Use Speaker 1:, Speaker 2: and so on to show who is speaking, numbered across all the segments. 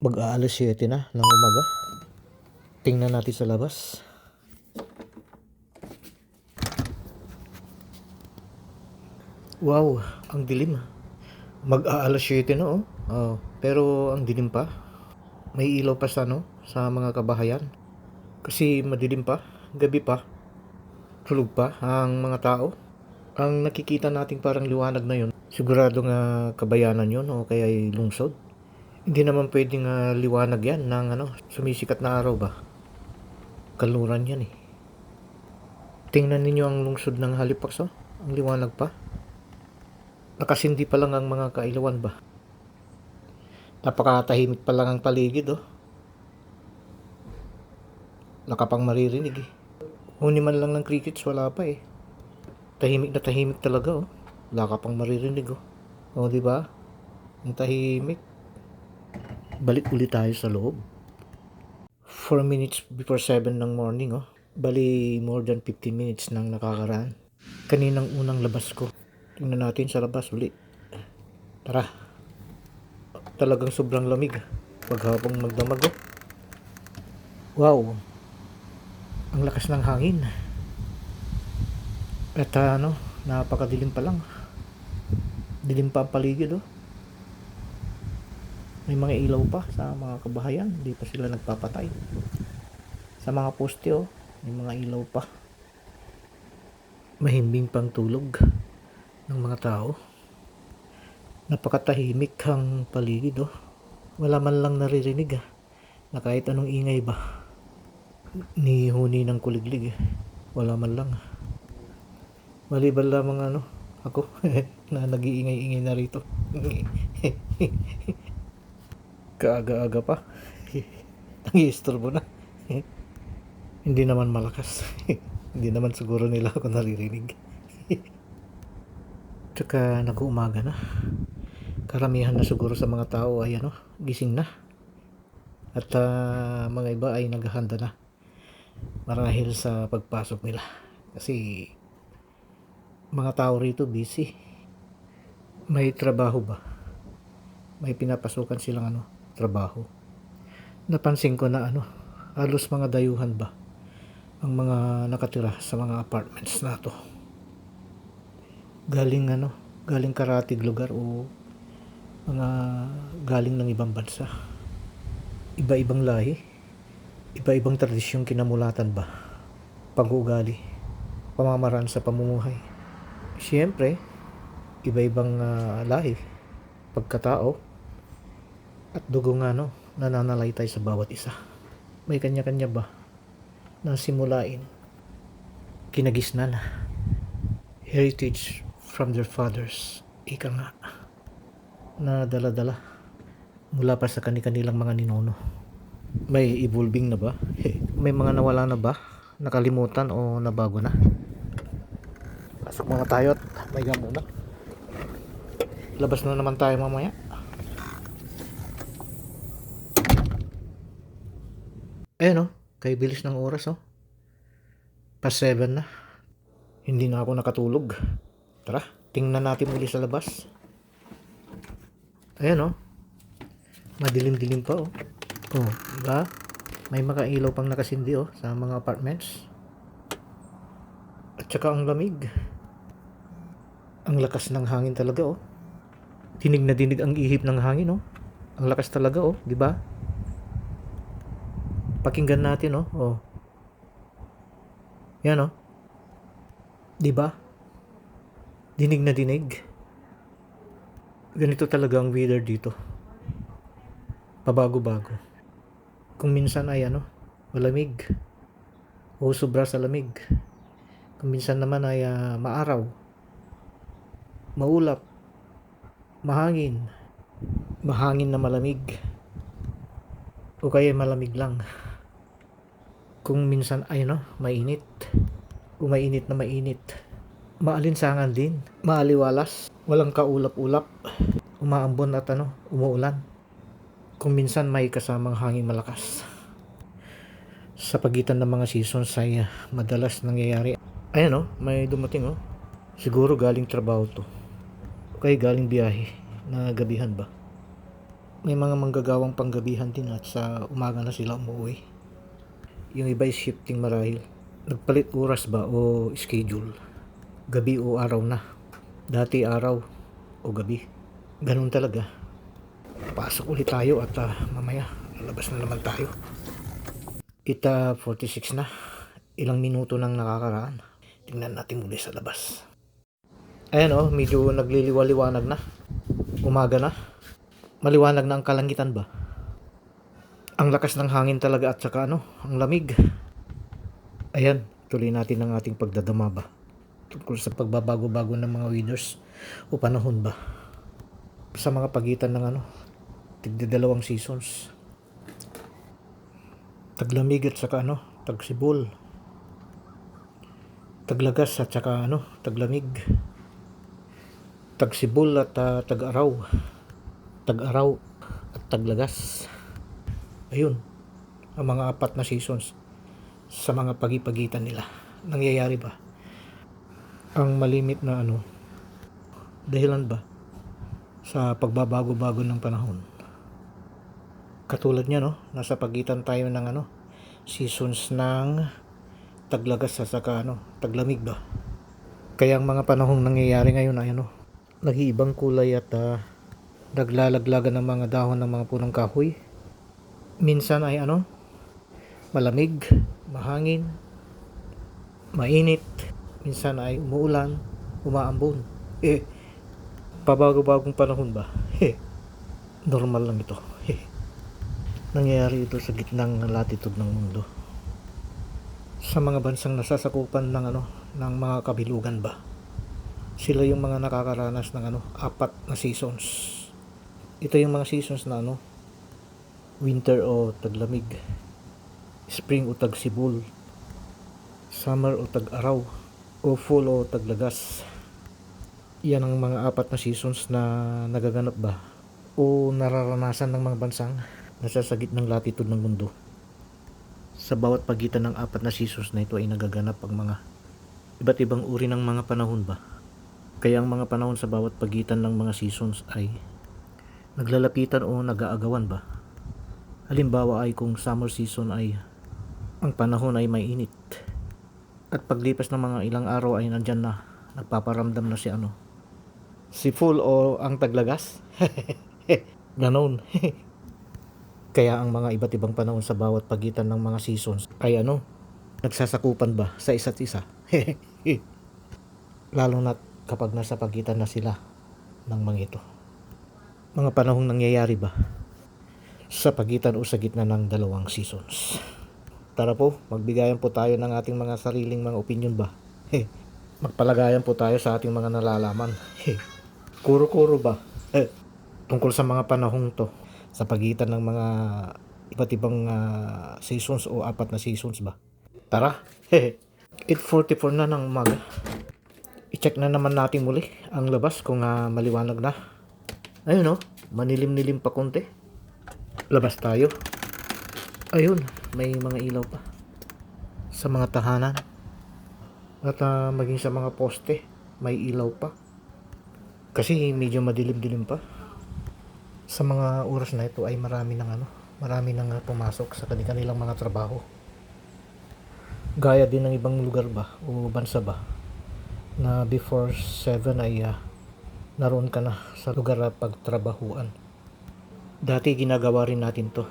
Speaker 1: Mag-aalas 7 na ng umaga. Tingnan natin sa labas. Wow, ang dilim. Mag-aalas 7 na oh. Oh, pero ang dilim pa. May ilaw pa sa ano, sa mga kabahayan. Kasi madilim pa, gabi pa. Tulog pa ang mga tao. Ang nakikita nating parang liwanag na yun, sigurado nga kabayanan yun o kaya ay lungsod. Hindi naman pwedeng ah, liwanag yan ng ano, sumisikat na araw ba? Kaluran yan eh. Tingnan ninyo ang lungsod ng Halifax oh. Ang liwanag pa. Nakasindi pa lang ang mga kailawan ba? Napakatahimik pa lang ang paligid oh. Nakapang maririnig eh. Huni man lang ng crickets, wala pa eh. Tahimik na tahimik talaga oh. Wala ka pang maririnig oh. Oh, di ba? Ang tahimik. Balik ulit tayo sa loob. 4 minutes before 7 ng morning oh. Bali more than 15 minutes nang nakakaraan. Kaninang unang labas ko. Tingnan natin sa labas uli. Tara. Talagang sobrang lamig. Paghapong magdamag oh. Wow. Ang lakas ng hangin. At ah, ano, napakadilim pa lang. Dilim pa ang paligid oh. May mga ilaw pa sa mga kabahayan. Hindi pa sila nagpapatay. Sa mga poste oh, may mga ilaw pa. Mahimbing pang tulog ng mga tao. Napakatahimik ang paligid oh. Wala man lang naririnig ah. Na kahit anong ingay ba. Ni huni ng kuliglig eh. Wala man lang. Maliban lamang ano, ako na nag-iingay-ingay na rito. Kaaga-aga pa. Nangiistorbo na. Hindi naman malakas. Hindi naman siguro nila ako naririnig. Tsaka nag-uumaga na. Karamihan na siguro sa mga tao ay ano, gising na. At ah, mga iba ay naghahanda na. Marahil sa pagpasok nila. Kasi mga tao rito busy. May trabaho ba? May pinapasukan silang ano, trabaho. Napansin ko na ano, halos mga dayuhan ba ang mga nakatira sa mga apartments na to. Galing ano, galing karatig lugar o mga galing ng ibang bansa. Iba-ibang lahi, iba-ibang tradisyong kinamulatan ba? Pag-uugali, pamamaraan sa pamumuhay. Siyempre, iba-ibang ah, lahi, pagkatao, at dugo nga no, nananalaytay sa bawat isa. May kanya-kanya ba na simulain, kinagisnan, heritage from their fathers, ika nga, na dala-dala mula pa sa kani-kanilang mga ninuno. May evolving na ba? May mga nawala na ba? Nakalimutan o nabago na? Pasok mga tayo at may gamo na. Labas na naman tayo mamaya. Ayun oh, kay bilis ng oras oh. Pas 7 na. Hindi na ako nakatulog. Tara, tingnan natin muli sa labas. Ayan oh. Madilim-dilim pa oh. Oh, diba? May mga ilaw pang nakasindi oh sa mga apartments. At saka ang lamig. Ang lakas ng hangin talaga oh. Dinig na dinig ang ihip ng hangin oh. Ang lakas talaga oh, di ba? Pakinggan natin oh. Oh. Yan oh. Di ba? Dinig na dinig. Ganito talaga ang weather dito. Pabago-bago. Kung minsan ay ano, malamig. O sobra sa lamig. Kung minsan naman ay ah, maaraw. Maulap. Mahangin. Mahangin na malamig. O kaya malamig lang. Kung minsan ay no, mainit. O mainit na mainit. Maalinsangan din. Maaliwalas. Walang kaulap-ulap. Umaambon at ano, umuulan. Kung minsan may kasamang hangin malakas. Sa pagitan ng mga seasons ay ah, madalas nangyayari. Ayan oh, may dumating oh. Siguro galing trabaho to. O kaya galing biyahe na gabihan ba. May mga manggagawang panggabihan din at sa umaga na sila umuwi. Yung iba is shifting marahil. Nagpalit oras ba o schedule? Gabi o araw na? Dati araw o gabi? Ganun talaga. Pasok ulit tayo at ah, mamaya lalabas na naman tayo. Ita 46 na. Ilang minuto nang nakakaraan. Tingnan natin muli sa labas. Ayan oh, medyo nagliliwaliwanag na. Umaga na. Maliwanag na ang kalangitan ba? Ang lakas ng hangin talaga at saka ano, ang lamig. Ayan, tuloy natin ang ating pagdadama ba? Tungkol sa pagbabago-bago ng mga winners o panahon ba? Sa mga pagitan ng ano, tigdadalawang seasons. Taglamig at saka ano, tagsibol. Taglagas at saka ano, taglamig. Tagsibol at ah, tag-araw. Tag-araw at taglagas. Ayun, ang mga apat na seasons sa mga pagipagitan nila. Nangyayari ba? Ang malimit na ano, dahilan ba sa pagbabago-bago ng panahon? Katulad niya, no? Nasa pagitan tayo ng ano, seasons ng taglagas sa saka ano, taglamig ba? Kaya ang mga panahong nangyayari ngayon ay ano, nag-iibang kulay at ah, naglalaglagan ng mga dahon ng mga punong kahoy. Minsan ay ano, malamig, mahangin, mainit, minsan ay umuulan, umaambon. Eh, pabago-bagong panahon ba? Eh, normal lang ito. Eh, nangyayari ito sa gitnang latitude ng mundo. Sa mga bansang nasasakupan ng ano, ng mga kabilugan ba? Sila yung mga nakakaranas ng ano, apat na seasons. Ito yung mga seasons na ano, winter o taglamig, spring o tagsibol, summer o tag-araw, o fall o taglagas. Yan ang mga apat na seasons na nagaganap ba o nararanasan ng mga bansang nasa sa gitnang latitude ng mundo. Sa bawat pagitan ng apat na seasons na ito ay nagaganap ang mga iba't ibang uri ng mga panahon ba. Kaya ang mga panahon sa bawat pagitan ng mga seasons ay naglalapitan o nag-aagawan ba. Halimbawa ay kung summer season ay ang panahon ay may init. At paglipas ng mga ilang araw ay nandyan na nagpaparamdam na si ano. Si full o ang taglagas? Ganon. Kaya ang mga iba't ibang panahon sa bawat pagitan ng mga seasons ay ano, nagsasakupan ba sa isa't isa? Lalo na kapag nasa pagitan na sila ng mga ito. Mga panahong nangyayari ba sa pagitan o sa gitna ng dalawang seasons? Tara po, magbigayan po tayo ng ating mga sariling mga opinion ba? Magpalagayan po tayo sa ating mga nalalaman. Kuro-kuro ba? Eh, tungkol sa mga panahong to sa pagitan ng mga iba't ibang ah, seasons o apat na seasons ba? Tara! 8.44 na ng umaga. I-check na naman natin muli ang labas kung ah, maliwanag na. Ayun oh, manilim-nilim pa konti. Labas tayo. Ayun, may mga ilaw pa. Sa mga tahanan. At ah, maging sa mga poste, may ilaw pa. Kasi medyo madilim-dilim pa. Sa mga oras na ito ay marami ng ano, marami nang ah, pumasok sa kanilang mga trabaho. Gaya din ng ibang lugar ba o bansa ba na before 7 ay ah, naroon ka na sa lugar na pagtrabahuan. Dati ginagawa rin natin to.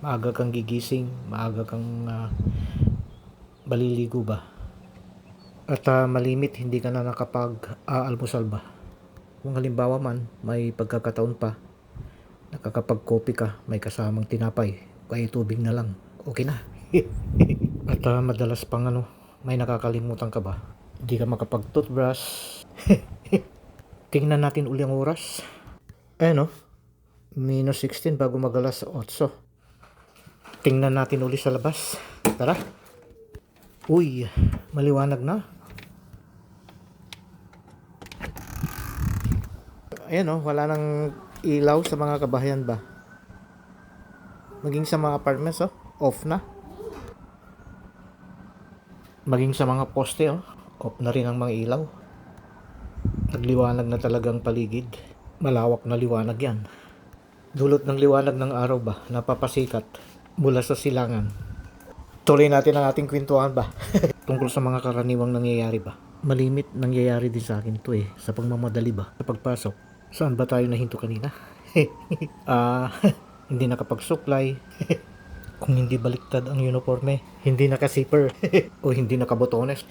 Speaker 1: Maaga kang gigising, maaga kang ah, baliligo ba. At ah, malimit hindi ka na nakapag-aalmusal ba. Kung halimbawa man may pagkakataon pa nakakapag-coffee ka, may kasamang tinapay, kaya tubig na lang, okay na. At ah, madalas pang ano, may nakakalimutan ka ba? Hindi ka makapag-toothbrush. Tingnan natin uli ang oras. Eh no, minus 16 bago magalas 8. Tingnan natin uli sa labas. Tara. Uy, maliwanag na. Ayan oh, wala nang ilaw sa mga kabahayan ba? Maging sa mga apartments oh, off na. Maging sa mga poste oh, off na rin ang mga ilaw. Nagliwanag na talagang paligid. Malawak na liwanag yan. Dulot ng liwanag ng araw ba, napapasikat mula sa silangan. Tuloy natin ang ating kwentuhan ba? Tungkol sa mga karaniwang nangyayari ba? Malimit nangyayari din sa akin to eh, sa pagmamadali ba? Sa pagpasok. Saan ba tayo nahinto kanina? Ah, hindi nakapagsuklay. Kung hindi baliktad ang uniforme, hindi nakasiper o hindi nakabotones.